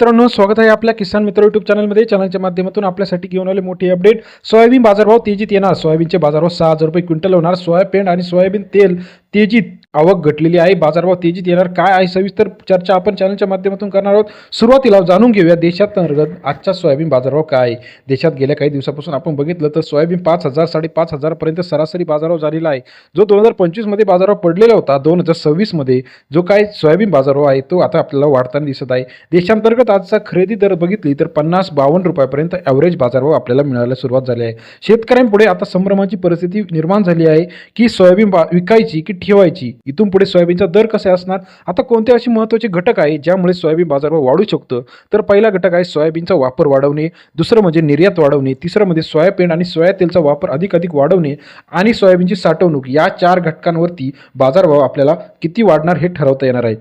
मित्रांनो स्वागत आहे आपल्या किसान मित्र युट्यूब चॅनलमध्ये चॅनलच्या माध्यमातून आपल्यासाठी घेऊन आले मोठी अपडेट सोयाबीन बाजारभाव तेजीत येणार. सोयाबीनचे बाजारभाव सहा हजार रुपये क्विंटल होणार. सोयाबीन आणि सोयाबीन तेल तेजीत आवक घटलेली आहे. बाजारभाव तेजीत येणार काय आहे? सविस्तर चर्चा आपण चॅनलच्या माध्यमातून करणार आहोत. सुरुवातीला जाणून घेऊया देशात अंतर्गत आजचा सोयाबीन बाजारभाव काय आहे? देशात गेल्या काही दिवसापासून आपण बघितलं तर सोयाबीन पाच हजार साडेपाच हजारपर्यंत सरासरी बाजारभाव झालेला आहे. जो दोन हजार पंचवीसमध्ये बाजारभाव पडलेला होता दोन हजार सव्वीसमध्ये जो काय सोयाबीन बाजारभाव आहे तो आता आपल्याला वाढताना दिसत आहे. देशांतर्गत आजचा खरेदी दर बघितली तर पन्नास बावन्न रुपयापर्यंत ॲव्हरेज बाजारभाव आपल्याला मिळायला सुरुवात झाली आहे. शेतकऱ्यांपुढे आता संभ्रमाची परिस्थिती निर्माण झाली आहे की सोयाबीन बा विकायची की ठेवायची. इथून पुढे सोयाबीनचा दर कसे असणार? आता कोणते असे महत्त्वाचे घटक आहे ज्यामुळे सोयाबीन बाजारभाव वाढू शकतं? तर पहिला घटक आहे सोयाबीनचा वापर वाढवणे. दुसरं म्हणजे निर्यात वाढवणे. तिसरं म्हणजे सोयाबीन आणि सोया तेलचा वापर अधिक अधिक वाढवणे आणि सोयाबीनची साठवणूक. या चार घटकांवरती बाजारभाव आपल्याला किती वाढणार हे ठरवता येणार आहे.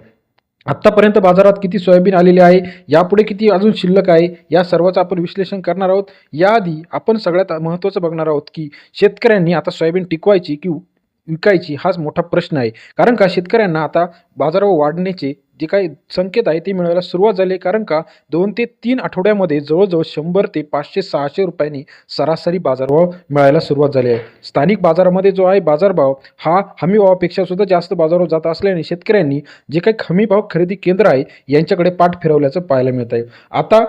आत्तापर्यंत बाजारात किती सोयाबीन आलेले आहे? यापुढे किती अजून शिल्लक आहे? या सर्वाचं आपण विश्लेषण करणार आहोत. याआधी आपण सगळ्यात महत्त्वाचं बघणार आहोत की शेतकऱ्यांनी आता सोयाबीन टिकवायची की विकायची हाच मोठा प्रश्न आहे. कारण का? शेतकऱ्यांना आता बाजारावर वाढण्याचे जे काही संकेत आहे ते मिळायला सुरुवात झाली आहे. कारण का? दोन ते तीन आठवड्यामध्ये जवळजवळ शंभर ते पाचशे सहाशे रुपयांनी सरासरी बाजारभाव मिळायला सुरुवात झाली आहे. स्थानिक बाजारामध्ये जो आहे बाजारभाव हा हमीभावापेक्षा सुद्धा जास्त बाजारावर जात असल्याने शेतकऱ्यांनी जे काही हमीभाव खरेदी केंद्र आहे यांच्याकडे पाठ फिरवल्याचं पाहायला मिळत आहे. आता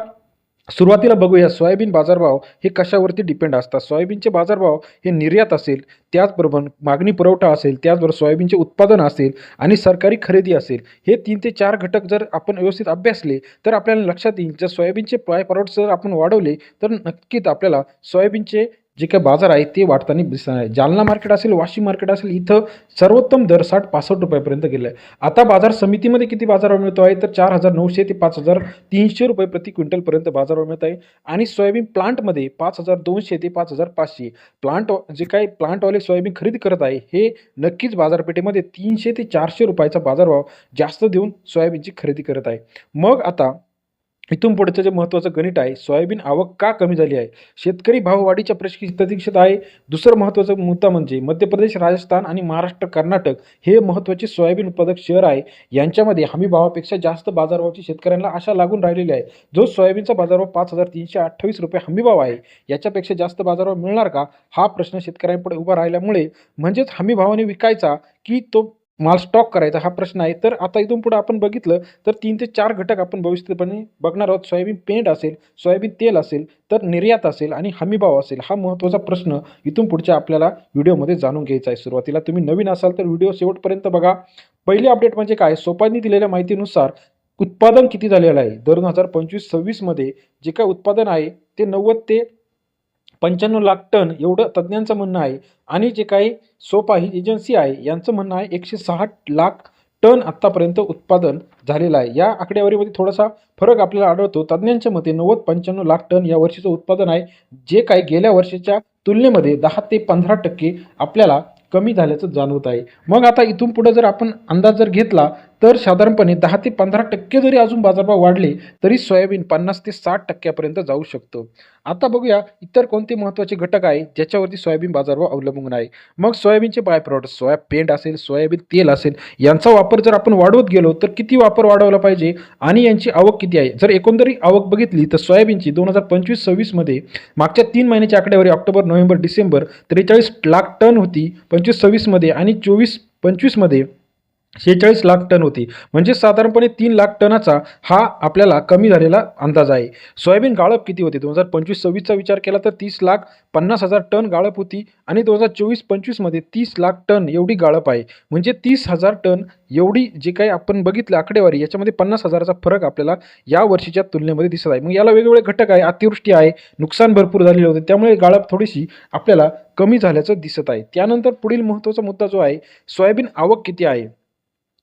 सुरुवातीला बघूया सोयाबीन बाजारभाव हे कशावरती डिपेंड असतात? सोयाबीनचे बाजारभाव हे निर्यात असेल त्याचबरोबर मागणी पुरवठा असेल त्याचबरोबर सोयाबीनचे उत्पादन असेल आणि सरकारी खरेदी असेल हे तीन ते चार घटक जर आपण व्यवस्थित अभ्यासले तर आपल्याला लक्षात येईल जर सोयाबीनचे प्राय पुरवठा जर आपण वाढवले तर नक्कीच आपल्याला सोयाबीनचे जे काही बाजार आहे ते वाढताना दिसणार आहे. जालना मार्केट असेल वाशिम मार्केट असेल इथं सर्वोत्तम दर साठ पासष्ट रुपयापर्यंत गेला आहे आता बाजार समितीमध्ये किती बाजारभाव मिळतो आहे? तर चार हजार नऊशे ते पाच हजार तीनशे रुपये प्रति क्विंटलपर्यंत बाजारभाव मिळत आहे. आणि सोयाबीन प्लांटमध्ये पाच हजार दोनशे ते पाच हजार पाचशे. प्लांट जे काही प्लांटवाले सोयाबीन खरेदी करत आहे हे नक्कीच बाजारपेठेमध्ये तीनशे ते चारशे रुपयाचा बाजारभाव जास्त देऊन सोयाबीनची खरेदी करत आहे. मग आता इथून पुढचं जे महत्त्वाचं गणित आहे. सोयाबीन आवक का कमी झाली आहे? शेतकरी भाववाढीच्या प्रतीक्षेत आहे. दुसरं महत्त्वाचा मुद्दा म्हणजे मध्य प्रदेश राजस्थान आणि महाराष्ट्र कर्नाटक हे महत्त्वाचे सोयाबीन उत्पादक शहर आहे. यांच्यामध्ये हमी भावापेक्षा जास्त बाजारभावाची शेतकऱ्यांना आशा लागून राहिलेली आहे. जो सोयाबीनचा बाजारभाव पाच हजार तीनशे अठ्ठावीस रुपये हमीभाव आहे याच्यापेक्षा जास्त बाजारभाव मिळणार का? हा प्रश्न शेतकऱ्यांपुढे उभा राहिल्यामुळे म्हणजेच हमीभावाने विकायचा की तो माल स्टॉक करायचा हा प्रश्न आहे. तर आता इथून पुढे आपण बघितलं तर तीन ते चार घटक आपण भविष्यपणे बघणार आहोत. सोयाबीन पेंट असेल सोयाबीन तेल असेल तर निर्यात असेल आणि हमीभाव असेल हा महत्त्वाचा प्रश्न इथून पुढच्या आपल्याला व्हिडिओमध्ये जाणून घ्यायचा आहे. सुरुवातीला तुम्ही नवीन असाल तर व्हिडिओ शेवटपर्यंत बघा. पहिली अपडेट म्हणजे काय? सोपानी दिलेल्या माहितीनुसार उत्पादन किती झालेलं आहे? दोन हजार पंचवीस सव्वीसमध्ये जे काय उत्पादन आहे ते नव्वद ते पंच्याण्णव लाख टन एवढं तज्ज्ञांचं म्हणणं आहे. आणि जे काही सोपा ही एजन्सी आहे यांचं म्हणणं आहे एकशे सहा लाख टन आत्तापर्यंत उत्पादन झालेलं आहे. या आकडेवारीमध्ये थोडासा फरक आपल्याला आढळतो. तज्ज्ञांच्या मते नव्वद पंच्याण्णव लाख टन या वर्षीचं उत्पादन आहे. जे काही गेल्या वर्षीच्या तुलनेमध्ये दहा ते पंधरा टक्के आपल्याला कमी झाल्याचं जाणवत आहे. मग आता इथून पुढे जर आपण अंदाज जर घेतला तर साधारणपणे दहा ते पंधरा टक्के जरी अजून बाजारभाव वाढले तरी सोयाबीन पन्नास ते साठ टक्क्यापर्यंत जाऊ शकतो. आता बघूया इतर कोणते महत्त्वाचे घटक आहे ज्याच्यावरती सोयाबीन बाजारभाव अवलंबून आहे. मग सोयाबीनचे बाय प्रॉडक्ट सोया पेंट असेल सोयाबीन तेल असेल यांचा वापर जर आपण वाढवत गेलो तर किती वापर वाढवला पाहिजे आणि यांची आवक किती आहे? जर एकंदरीत आवक बघितली तर सोयाबीनची दोन हजार पंचवीस सव्वीसमध्ये मागच्या तीन महिन्याच्या आकडेवारी ऑक्टोबर नोव्हेंबर डिसेंबर त्रेचाळीस लाख टन होती पंचवीस सव्वीसमध्ये आणि चोवीस पंचवीसमध्ये शेहेचाळीस लाख टन होती. म्हणजे साधारणपणे तीन लाख टनाचा हा आपल्याला कमी झालेला अंदाज आहे. सोयाबीन गाळप किती होती? दोन हजार पंचवीस सव्वीसचा विचार केला तर तीस लाख पन्नास हजार टन गाळप होती आणि दोन हजार चोवीस पंचवीसमध्ये तीस लाख टन एवढी गाळप आहे. म्हणजे तीस हजार टन एवढी जे काही आपण बघितलं आकडेवारी याच्यामध्ये पन्नास हजाराचा फरक आपल्याला या वर्षीच्या तुलनेमध्ये दिसत आहे. मग याला वेगवेगळे घटक आहे अतिवृष्टी आहे नुकसान भरपूर झालेले होते. त्यामुळे गाळप थोडीशी आपल्याला कमी झाल्याचं दिसत आहे. त्यानंतर पुढील महत्त्वाचा मुद्दा जो आहे सोयाबीन आवक किती आहे?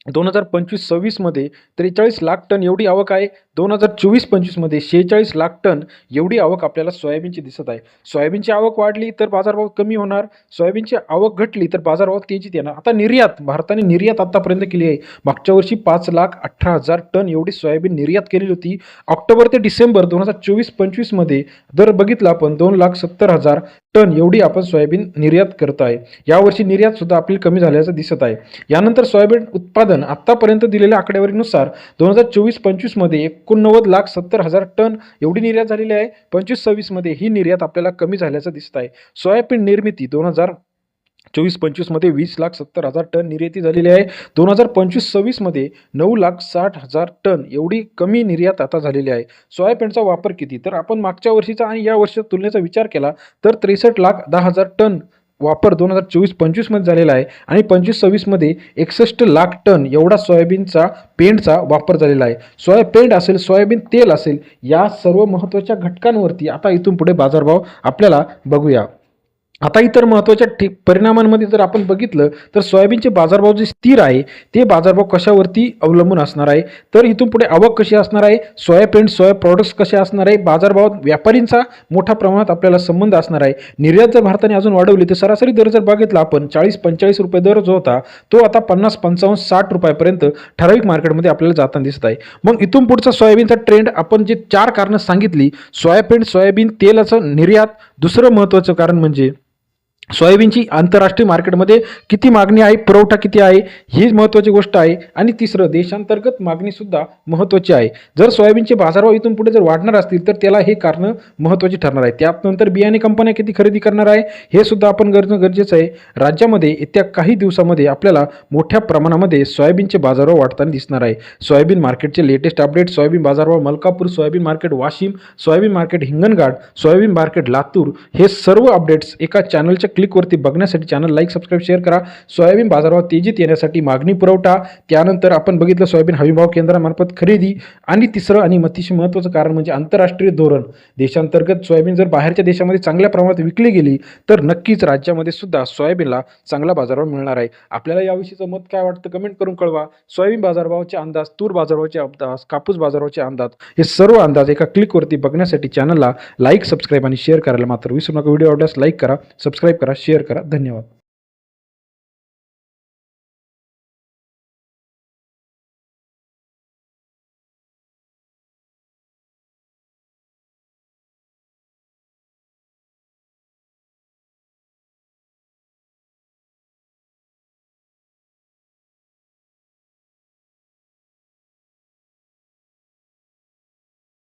दोन हजार पंचवीस सव्वीसमध्ये त्रेचाळीस लाख टन एवढी आवक आहे. दोन हजार चोवीस पंचवीसमध्ये शेहेचाळीस लाख टन एवढी आवक आपल्याला सोयाबीनची दिसत आहे. सोयाबीनची आवक वाढली तर बाजारभाव कमी होणार. सोयाबीनची आवक घटली तर बाजारभाव तेजीत येणार. आता निर्यात भारताने निर्यात आतापर्यंत केली आहे. मागच्या वर्षी पाच लाख अठरा हजार टन एवढी सोयाबीन निर्यात केलेली होती. ऑक्टोबर ते डिसेंबर दोन हजार चोवीस पंचवीसमध्ये दर बघितला आपण दोन लाख सत्तर हजार टन एवढी आपण सोयाबीन निर्यात करत आहे. यावर्षी निर्यात सुद्धा आपली कमी झाल्याचं दिसत आहे. यानंतर सोयाबीन उत्पादन आतापर्यंत दिलेल्या आकडेवारीनुसार दोन हजार चोवीस पंचवीसमध्ये एकोणनव्वद लाख सत्तर हजार टन एवढी निर्यात झालेली आहे. पंचवीस सव्वीसमध्ये ही निर्यात आपल्याला कमी झाल्याचं दिसत आहे. सोयाबीन निर्मिती दोन हजार चोवीस पंचवीसमध्ये वीस लाख सत्तर हजार टन निर्याती झालेली आहे. दोन हजार पंचवीस सव्वीसमध्ये नऊ लाख साठ हजार टन एवढी कमी निर्यात आता झालेली आहे. सोयाबीनचा वापर किती? तर आपण मागच्या वर्षीचा आणि या वर्षाच्या तुलनेचा विचार केला तर त्रेसष्ट लाख दहा हजार टन वापर दोन हजार चोवीस पंचवीसमध्ये झालेला आहे आणि पंचवीस सव्वीसमध्ये एकसष्ट लाख टन एवढा सोयाबीनचा पेंडचा वापर झालेला आहे. सोया पेंड असेल सोयाबीन तेल असेल या सर्व महत्त्वाच्या घटकांवरती आता इथून पुढे बाजारभाव आपल्याला बघूया. आता इतर महत्त्वाच्या ठिक परिणामांमध्ये जर आपण बघितलं तर सोयाबीनचे बाजारभाव जे स्थिर आहे ते बाजारभाव कशावरती अवलंबून असणार आहे? तर इथून पुढे आवक कशी असणार आहे? सोया पेंट सोया प्रॉडक्ट्स कसे असणार आहे? बाजारभावात व्यापारींचा मोठ्या प्रमाणात आपल्याला संबंध असणार आहे. निर्यात जर भारताने अजून वाढवली तर सरासरी दर जर बघितला आपण चाळीस पंचेचाळीस रुपये दर जो होता तो आता पन्नास पंचावन्न साठ रुपयापर्यंत ठराविक मार्केटमध्ये आपल्याला जाताना दिसत आहे. मग इथून पुढचा सोयाबीनचा ट्रेंड आपण जे चार कारणं सांगितली सोयाबीन सोयाबीन तेलाचं निर्यात दुसरं महत्त्वाचं कारण म्हणजे? सोयाबीनची आंतरराष्ट्रीय मार्केटमध्ये किती मागणी आहे पुरवठा किती आहे ही महत्त्वाची गोष्ट आहे. आणि तिसरं देशांतर्गत मागणीसुद्धा महत्त्वाची आहे. जर सोयाबीनचे बाजारभाव इथून पुढे जर वाढणार असतील तर त्याला हे कारणं महत्त्वाची ठरणार आहे. त्यानंतर बियाणे कंपन्या किती खरेदी करणार आहे हे सुद्धा आपण करणं गरजेचं आहे. राज्यामध्ये येत्या काही दिवसामध्ये आपल्याला मोठ्या प्रमाणामध्ये सोयाबीनचे बाजारभाव वाढताना दिसणार आहे. सोयाबीन मार्केटचे लेटेस्ट अपडेट सोयाबीन बाजारभाव Malkapur soybean market Washim soybean market Hinganghat soybean market Latur हे सर्व अपडेट्स एका चॅनलच्या क्लिकवरती बघण्यासाठी चॅनल लाईक सबस्क्राईब शेअर करा. सोयाबीन बाजारभाव तेजीत येण्यासाठी मागणी पुरवठा. त्यानंतर आपण बघितलं सोयाबीन हमीभाव केंद्रामार्फत खरेदी. आणि तिसरं आणि अतिशय महत्त्वाचं कारण म्हणजे आंतरराष्ट्रीय धोरण. देशांतर्गत सोयाबीन जर बाहेरच्या देशामध्ये चांगल्या प्रमाणात विकली गेली तर नक्कीच राज्यामध्ये सुद्धा सोयाबीनला चांगला बाजारभाव मिळणार आहे. आपल्याला याविषयीचं मत काय वाटतं कमेंट करून कळवा. सोयाबीन बाजारभावाचे अंदाज तूर बाजारभावाचे अंदाज कापूस बाजारभावाचे अंदाज हे सर्व अंदाज एका क्लिकवरती बघण्यासाठी चॅनलला लाईक सबस्क्राईब आणि शेअर करायला मात्र विसरू नका. व्हिडिओ आवडल्यास लाईक करा सबस्क्राईब करा शेअर करा धन्यवाद